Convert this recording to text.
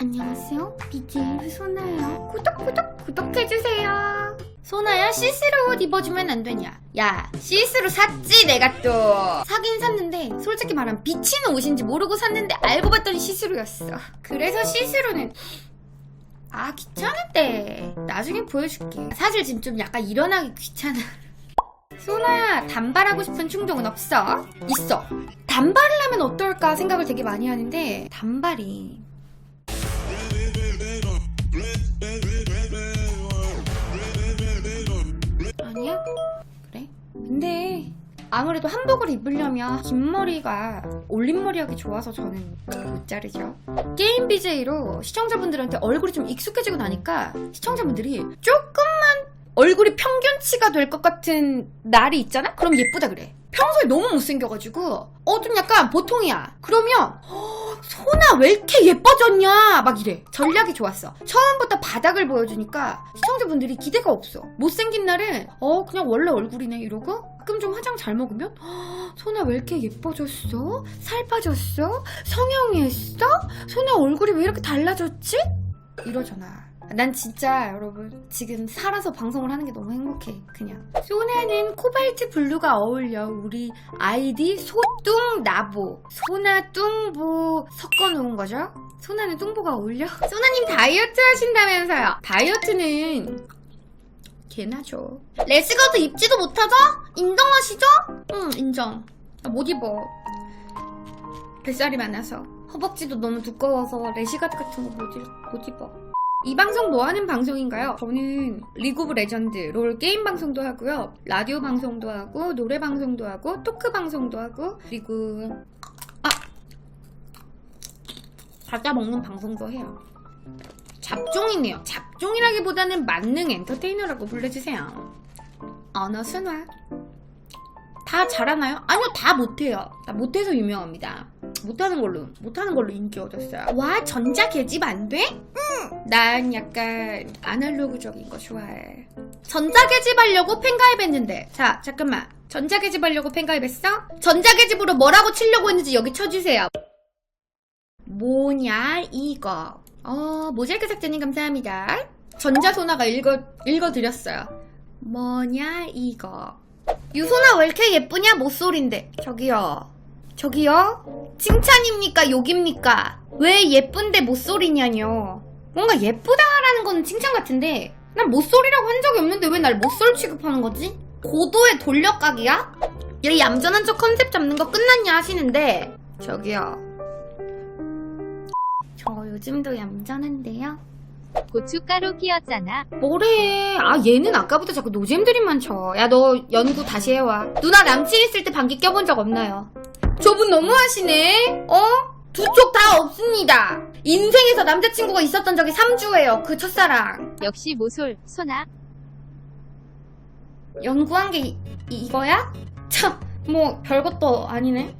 안녕하세요. BJ 소나요. 구독, 구독, 구독해주세요. 소나야, 시스루 옷 입어주면 안 되냐? 야, 시스루 샀지, 내가 또. 사긴 샀는데, 솔직히 말하면 비치는 옷인지 모르고 샀는데, 알고 봤더니 시스루였어. 그래서 시스루는, 아, 귀찮은데. 나중에 보여줄게. 사실 지금 좀 약간 일어나기 귀찮아. 소나야, 단발하고 싶은 충동은 없어? 있어. 단발을 하면 어떨까 생각을 되게 많이 하는데, 단발이. 아니야? 그래? 근데 아무래도 한복을 입으려면 긴 머리가 올린 머리 하기 좋아서 저는 못 자르죠. 게임 BJ로 시청자분들한테 얼굴이 좀 익숙해지고 나니까 시청자분들이 조금만 얼굴이 평균치가 될 것 같은 날이 있잖아? 그럼 예쁘다 그래. 평소에 너무 못생겨가지고 어 좀 약간 보통이야. 그러면 어, 소나 왜 이렇게 예뻐졌냐 막 이래. 전략이 좋았어. 처음부터 바닥을 보여주니까 시청자분들이 기대가 없어. 못생긴 날은 어 그냥 원래 얼굴이네 이러고 가끔 좀 화장 잘 먹으면 "헉, 소나 왜 이렇게 예뻐졌어? 살 빠졌어? 성형이 했어? 소나 얼굴이 왜 이렇게 달라졌지? 이러잖아. 난 진짜 여러분 지금 살아서 방송을 하는 게 너무 행복해 그냥. 소나는 코발트 블루가 어울려 우리 아이디 소뚱나보 소나 뚱보 섞어놓은 거죠? 소나는 뚱보가 어울려? 소나님 다이어트 하신다면서요. 다이어트는 개나죠 레시가드 입지도 못하죠? 인정하시죠? 응 인정. 나못 입어. 뱃살이 많아서. 허벅지도 너무 두꺼워서 레시가드 같은 거 못 입어 이 방송 뭐 하는 방송인가요? 저는 리그 오브 레전드 롤 게임 방송도 하고요. 라디오 방송도 하고 노래 방송도 하고 토크 방송도 하고 그리고 아 과자 먹는 방송도 해요. 잡종이네요. 잡종이라기보다는 만능 엔터테이너라고 불러주세요. 언어 순화. 다 잘하나요? 아니요, 다 못해요. 다 못해서 유명합니다. 못하는 걸로, 못하는 걸로 인기 얻었어요. 와, 전자 계집 안 돼? 응! 난 약간 아날로그적인 거 좋아해. 전자 계집 하려고 팬가입했는데. 자, 잠깐만. 전자 계집 하려고 팬가입했어? 전자 계집으로 뭐라고 치려고 했는지 여기 쳐주세요. 뭐냐, 이거. 어, 모자이크 작전님 감사합니다. 전자소나가 읽어, 읽어드렸어요. 뭐냐, 이거. 유소나 왜 이렇게 예쁘냐, 모쏠인데. 저기요. 저기요? 칭찬입니까, 욕입니까? 왜 예쁜데 모쏠이냐뇨. 뭔가 예쁘다라는 거는 칭찬 같은데, 난 모쏠이라고 한 적이 없는데 왜날 모쏠 취급하는 거지? 고도의 돌려각이야? 이 얌전한 척 컨셉 잡는 거 끝났냐 하시는데, 저기요. 저 요즘도 얌전한데요? 고춧가루 끼었잖아. 뭐래? 아 얘는 아까부터 자꾸 노잼들이만 쳐. 야 너 연구 다시 해와. 누나 남친 있을 때 방귀 껴본 적 없나요? 저분 너무하시네. 어? 두 쪽 다 없습니다. 인생에서 남자친구가 있었던 적이 3주예요. 그 첫사랑. 역시 모솔, 소나. 연구한 게 이, 이거야? 참, 뭐 별것도 아니네.